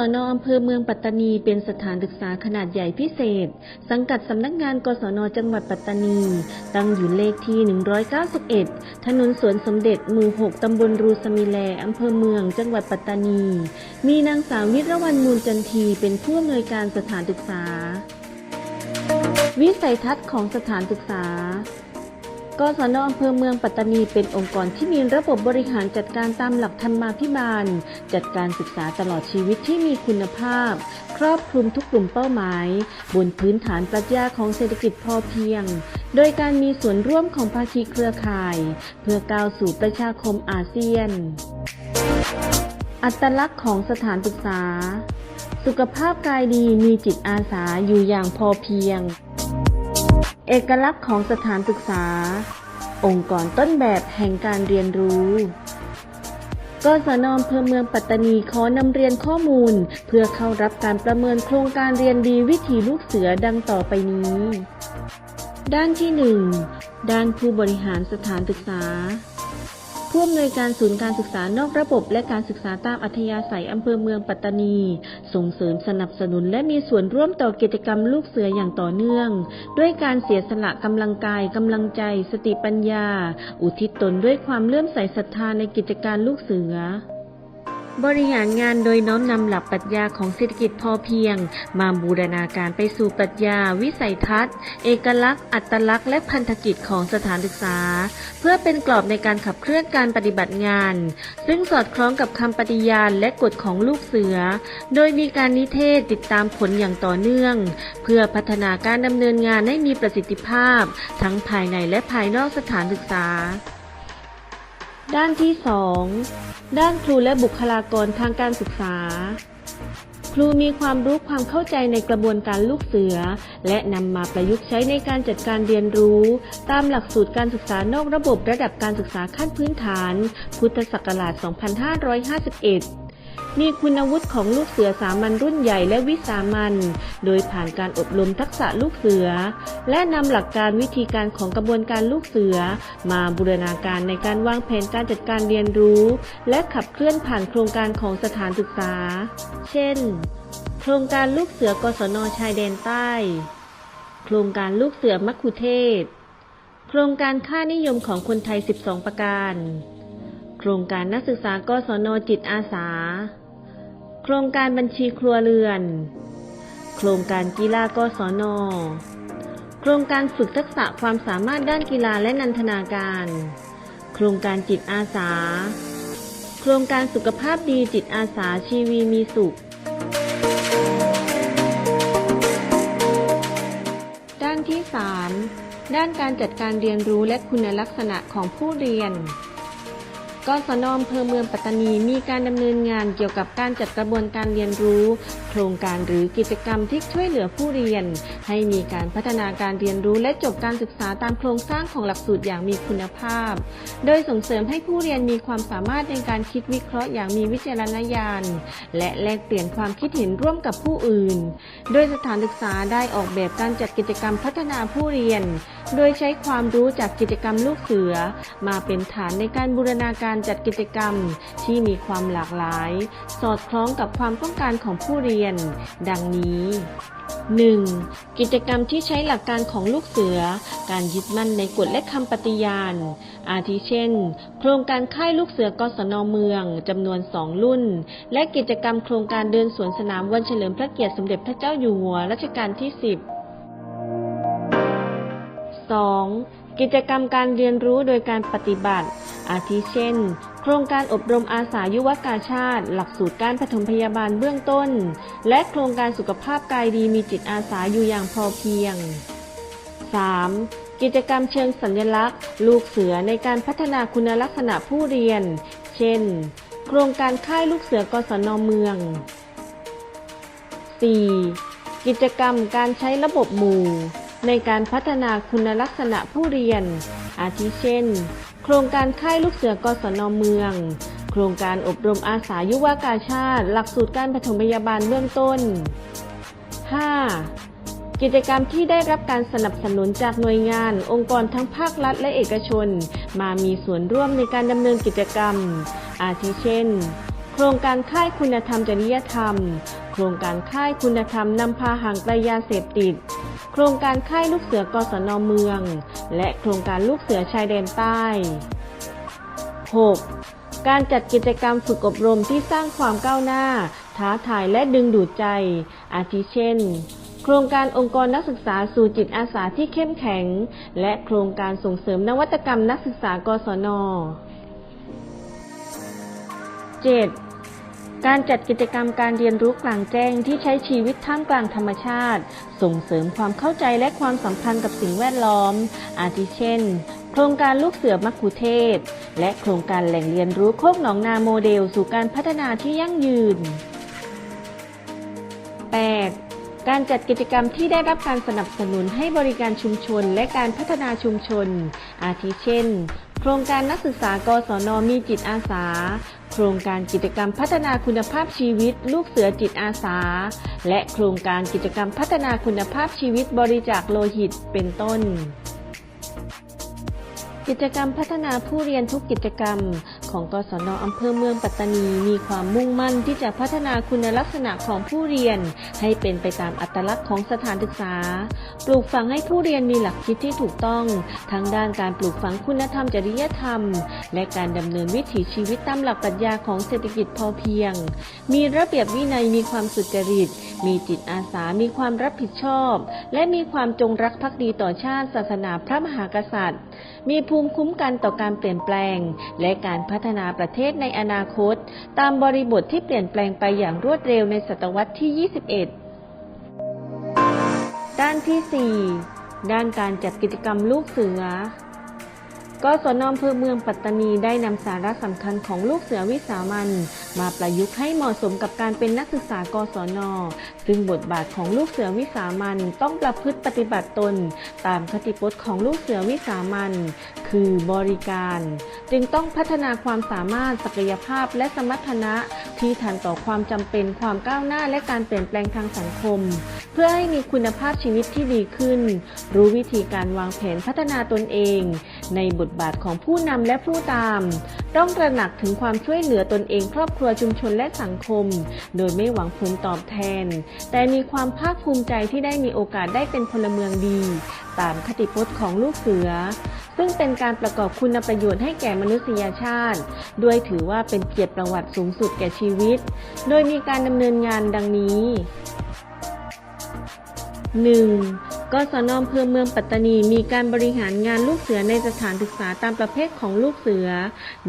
ศนอำเภอเมืองปัตตานี เป็นสถานศึกษาขนาดใหญ่พิเศษ สังกัดสำนักงานกศนจังหวัดปัตตานี ตั้งอยู่เลขที่ 191 ถนนสวนสมเด็จหมู่ 6 ตำบลรูสมิแลอำเภอเมืองจังหวัดปัตตานี มีนางสาววิรวรรณมูลจันทีเป็นผู้อำนวยการสถานศึกษา วิสัยทัศน์ของสถานศึกษา กศนอำเภอเมืองปัตตานีเป็นองค์กรที่มีระบบบริหารจัดการตามหลักธรรมาภิบาล จัดการศึกษาตลอดชีวิตที่มีคุณภาพ ครอบคลุมทุกกลุ่มเป้าหมาย บนพื้นฐานปรัชญาของเศรษฐกิจพอเพียง โดยการมีส่วนร่วมของภาคีเครือข่าย เพื่อก้าวสู่ประชาคมอาเซียน อัตลักษณ์ของสถานศึกษา สุขภาพกายดีมีจิตอาสาอยู่อย่างพอเพียง เอกลักษณ์ของสถานศึกษา องค์กรต้นแบบแห่งการเรียนรู้กศนอำเภอเมืองปัตตานีขอนำเรียนข้อมูล เพื่อเข้ารับการประเมินโครงการเรียนดีวิถีลูกเสือดังต่อไปนี้ ด้านที่ 1 ด้านผู้บริหารสถานศึกษา ผู้อำนวยการศูนย์การศึกษานอกระบบ และการศึกษาตามอัธยาศัยอำเภอเมืองปัตตานี ส่งเสริมสนับสนุนและมีส่วนร่วมต่อกิจกรรมลูกเสืออย่างต่อเนื่อง ด้วยการเสียสละกำลังกายกำลังใจ สติปัญญา อุทิศตนด้วยความเลื่อมใสศรัทธาในกิจการลูกเสือ บริหารงานโดยน้อมนำหลักปรัชญาของเศรษฐกิจพอเพียง มาบูรณาการไปสู่ปรัชญา วิสัยทัศน์ เอกลักษณ์ อัตลักษณ์และพันธกิจของสถานศึกษา เพื่อเป็นกรอบในการขับเคลื่อนการปฏิบัติงาน ซึ่งสอดคล้องกับคำปฏิญาณและกฎของลูกเสือ โดยมีการนิเทศติดตามผลอย่างต่อเนื่อง เพื่อพัฒนาการดำเนินงานให้มีประสิทธิภาพ ทั้งภายในและภายนอกสถานศึกษา ด้านที่ 2 ด้านครูและบุคลากรทางการศึกษา ครูมีความรู้ความเข้าใจในกระบวนการลูกเสือ และนำมาประยุกต์ใช้ในการจัดการเรียนรู้ ตามหลักสูตรการศึกษานอกระบบระดับการศึกษาขั้นพื้นฐาน พุทธศักราช 2551 มีคุณวุฒิของลูกเสือสามัญรุ่นใหญ่และวิสามัญ โดยผ่านการอบรมทักษะลูกเสือ และนำหลักการวิธีการของกระบวนการลูกเสือ มาบูรณาการในการวางแผนการจัดการเรียนรู้ และขับเคลื่อนผ่านโครงการของสถานศึกษา เช่น โครงการลูกเสือกศนชายแดนใต้ โครงการลูกเสือมัคคุเทศ โครงการค่านิยมของคนไทย 12 ประการโครงการนักศึกษากศนจิตอาสา โครงการบัญชีครัวเรือน โครงการกีฬากศน โครงการฝึกทักษะความสามารถด้านกีฬาและนันทนาการ โครงการจิตอาสา โครงการสุขภาพดีจิตอาสาชีวีมีสุข ด้านที่ 3 ด้านการจัดการเรียนรู้และคุณลักษณะของผู้เรียน กศนอำเภอเมืองปัตตานีมีการดำเนินงานเกี่ยวกับการจัดกระบวนการเรียนรู้ โครงการหรือกิจกรรมที่ช่วยเหลือผู้เรียน ให้มีการพัฒนาการเรียนรู้และจบการศึกษาตามโครงสร้างของหลักสูตรอย่างมีคุณภาพ โดยส่งเสริมให้ผู้เรียนมีความสามารถในการคิดวิเคราะห์อย่างมีวิจารณญาณ และแลกเปลี่ยนความคิดเห็นร่วมกับผู้อื่น โดยสถานศึกษาได้ออกแบบการจัดกิจกรรมพัฒนาผู้เรียน โดยใช้ความรู้จากกิจกรรมลูกเสือ มาเป็นฐานในการบูรณาการจัดกิจกรรมที่มีความหลากหลาย สอดคล้องกับความต้องการของผู้เรียน ดังนี้ 1. กิจกรรมที่ใช้หลักการของลูกเสือ การยึดมั่นในกฎและคำปฏิญาณ อาทิเช่น โครงการค่ายลูกเสือกศนเมืองจำนวน2รุ่น และกิจกรรมโครงการเดินสวนสนามวันเฉลิมพระเกียรติสมเด็จพระเจ้าอยู่หัวรัชกาลที่ 10 2. กิจกรรมการเรียนรู้โดยการปฏิบัติ อาทิเช่น โครงการอบรมอาสายุวกาชาติ หลักสูตรการปฐมพยาบาลเบื้องต้น และโครงการสุขภาพกายดีมีจิตอาสาอยู่อย่างพอเพียง 3. กิจกรรมเชิงสัญลักษณ์ ลูกเสือในการพัฒนาคุณลักษณะผู้เรียน เช่น โครงการค่ายลูกเสือกศนเมือง 4. กิจกรรมการใช้ระบบหมู่ ในการพัฒนาคุณลักษณะผู้เรียน อาทิเช่น โครงการค่ายลูกเสือกศนเมือง โครงการอบรมอาสายุวากาชาติ หลักสูตรการปฐมพยาบาลเบื้องต้น 5. กิจกรรมที่ได้รับการสนับสนุนจากหน่วยงาน องค์กรทั้งภาครัฐและเอกชน มามีส่วนร่วมในการดำเนินกิจกรรม อาทิเช่น โครงการค่ายคุณธรรมจริยธรรม โครงการค่ายคุณธรรมนำพาห่างไกลยาเสพติด โครงการค่ายลูกเสือกศนเมือง และโครงการลูกเสือชายแดนใต้ 6. การจัดกิจกรรมฝึกอบรมที่สร้างความก้าวหน้า ท้าทายและดึงดูดใจ อาทิเช่น โครงการองค์กรนักศึกษาสู่จิตอาสาที่เข้มแข็ง และโครงการส่งเสริมนวัตกรรมนักศึกษากศน 7. การจัดกิจกรรมการเรียนรู้กลางแจ้งที่ใช้ชีวิตท่ามกลางธรรมชาติ ส่งเสริมความเข้าใจและความสัมพันธ์กับสิ่งแวดล้อม อาทิเช่น โครงการลูกเสือมักคุเทศ และโครงการแหล่งเรียนรู้โคกหนองนาโมเดล สู่การพัฒนาที่ยั่งยืน 8. การจัดกิจกรรมที่ได้รับการสนับสนุนให้บริการชุมชนและการพัฒนาชุมชน อาทิเช่น โครงการนักศึกษากศนมีจิตอาสา โครงการกิจกรรมพัฒนาคุณภาพชีวิต ลูกเสือจิตอาสา และโครงการกิจกรรมพัฒนาคุณภาพชีวิตบริจาคโลหิตเป็นต้น กิจกรรมพัฒนาผู้เรียนทุกกิจกรรม ของกศนอำเภอเมืองปัตตานีมีความมุ่งมั่นที่จะพัฒนาคุณลักษณะของผู้เรียน ให้เป็นไปตามอัตลักษณ์ของสถานศึกษา ปลูกฝังให้ผู้เรียนมีหลักคิดที่ถูกต้อง ทั้งด้านการปลูกฝังคุณธรรมจริยธรรม และการดำเนินวิถีชีวิตตามหลักปรัชญาของเศรษฐกิจพอเพียง มีระเบียบวินัยมีความสุจริต มีจิตอาสา มีความรับผิดชอบ และมีความจงรักภักดีต่อชาติ ศาสนาพระมหากษัตริย์มีภูมิคุ้มกันต่อการเปลี่ยนแปลง และการพัฒนาประเทศในอนาคต ตามบริบทที่เปลี่ยนแปลงไปอย่างรวดเร็วในศตวรรษที่ 21 ด้านที่ 4 ด้านการจัดกิจกรรมลูกเสือ กศนอำเภอเมืองปัตตานีได้นำสาระสำคัญของลูกเสือวิสามันมาประยุกต์ให้เหมาะสมกับการเป็นนักศึกษากศน ซึ่งบทบาทของลูกเสือวิสามันต้องประพฤติปฏิบัติตน ตามคติพจน์ของลูกเสือวิสามันคือบริการ จึงต้องพัฒนาความสามารถศักยภาพและสมรรถนะที่ทันต่อความจำเป็นความก้าวหน้าและการเปลี่ยนแปลงทางสังคม เพื่อให้มีคุณภาพชีวิตที่ดีขึ้น รู้วิธีการวางแผนพัฒนาตนเอง ในบทบาทของผู้นำและผู้ตาม ต้องตระหนักถึงความช่วยเหลือตนเองครอบครัวชุมชนและสังคม โดยไม่หวังผลตอบแทน แต่มีความภาคภูมิใจที่ได้มีโอกาสได้เป็นพลเมืองดี ตามคติพจน์ของลูกเสือ ซึ่งเป็นการประกอบคุณประโยชน์ให้แก่มนุษยชาติ ด้วยถือว่าเป็นเกียรติประวัติสูงสุดแก่ชีวิต โดยมีการดำเนินงานดังนี้ 1. กศนอำเภอเมืองปัตตานีมีการบริหารงานลูกเสือในสถานศึกษาตามประเภทของลูกเสือ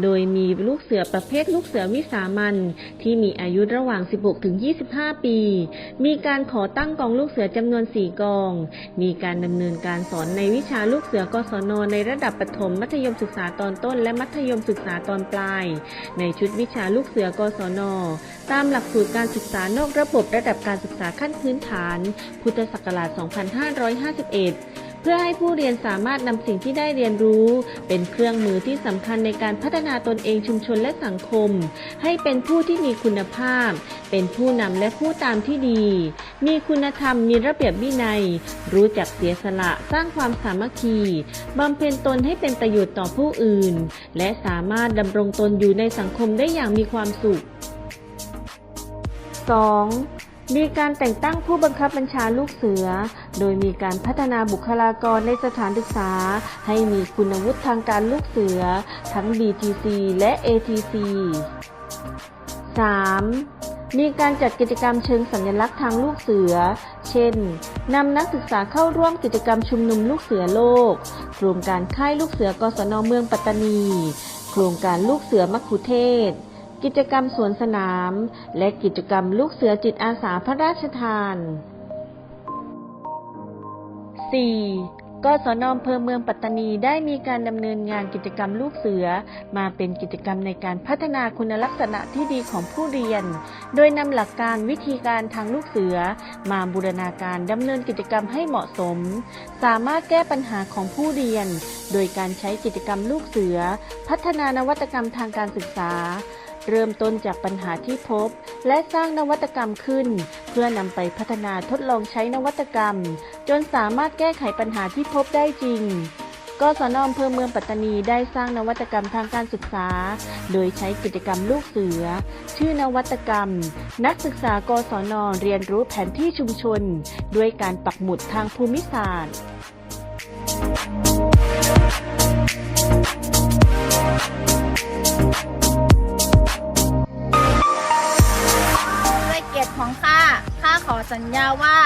โดยมีลูกเสือประเภทลูกเสือวิสามันที่มีอายุระหว่าง 16 ถึง 25 ปี มีการขอตั้งกองลูกเสือจำนวน 4 กอง มีการดำเนินการสอนในวิชาลูกเสือกศนในระดับประถมมัธยมศึกษาตอนต้น และมัธยมศึกษาตอนปลาย ในชุดวิชาลูกเสือกศนตามหลักสูตรการศึกษานอกระบบระดับการศึกษาขั้นพื้นฐาน พุทธศักราช 2500 2551 เพื่อให้ผู้เรียนสามารถนำสิ่งที่ได้เรียนรู้ เป็นเครื่องมือที่สำคัญในการพัฒนาตนเองชุมชนและสังคม ให้เป็นผู้ที่มีคุณภาพ เป็นผู้นำและผู้ตามที่ดี มีคุณธรรมมีระเบียบวินัย รู้จักเสียสละสร้างความสามัคคีบำเพ็ญตนให้เป็นประโยชน์ต่อผู้อื่น และสามารถดำรงตนอยู่ในสังคมได้อย่างมีความสุข 2. มีการแต่งตั้งผู้บังคับบัญชาลูกเสือ โดยมีการพัฒนาบุคลากรในสถานศึกษา ให้มีคุณวุฒิทางการลูกเสือ ทั้ง BTC และ ATC 3. มีการจัดกิจกรรมเชิงสัญลักษณ์ทางลูกเสือ เช่น นำนักศึกษาเข้าร่วมกิจกรรมชุมนุมลูกเสือโลก โครงการค่ายลูกเสือกศนเมืองปัตตานี โครงการลูกเสือมัคคุเทศ กิจกรรมสวนสนาม และกิจกรรมลูกเสือจิตอาสาพระราชทาน 4. กศนอำเภอเมืองปัตตานีได้มีการดำเนินงานกิจกรรมลูกเสือ มาเป็นกิจกรรมในการพัฒนาคุณลักษณะที่ดีของผู้เรียน โดยนำหลักการวิธีการทางลูกเสือ มาบูรณาการดำเนินกิจกรรมให้เหมาะสม สามารถแก้ปัญหาของผู้เรียน โดยการใช้กิจกรรมลูกเสือ พัฒนานวัตกรรมทางการศึกษา เริ่มต้นจากปัญหาที่พบ และสร้างนวัตกรรมขึ้น เพื่อนำไปพัฒนาทดลองใช้นวัตกรรม จนสามารถแก้ไขปัญหาที่พบได้จริงกศนอำเภอเมืองปัตตานีได้สร้างนวัตกรรมทางการศึกษา โดยใช้กิจกรรมลูกเสือ ชื่อนวัตกรรม นักศึกษากศนเรียนรู้แผนที่ชุมชน ด้วยการปักหมุดทางภูมิศาสตร์ สัญญาว่า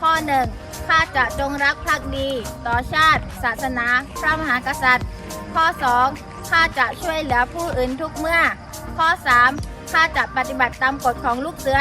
ข้อหนึ่งข้าจะจงรักภักดี ต่อชาติ ศาสนา พระมหากษัตริย์ ข้อสองข้าจะช่วยเหลือผู้อื่นทุกเมื่อ ข้อสามข้าจะปฏิบัติตามกฎของลูกเสือ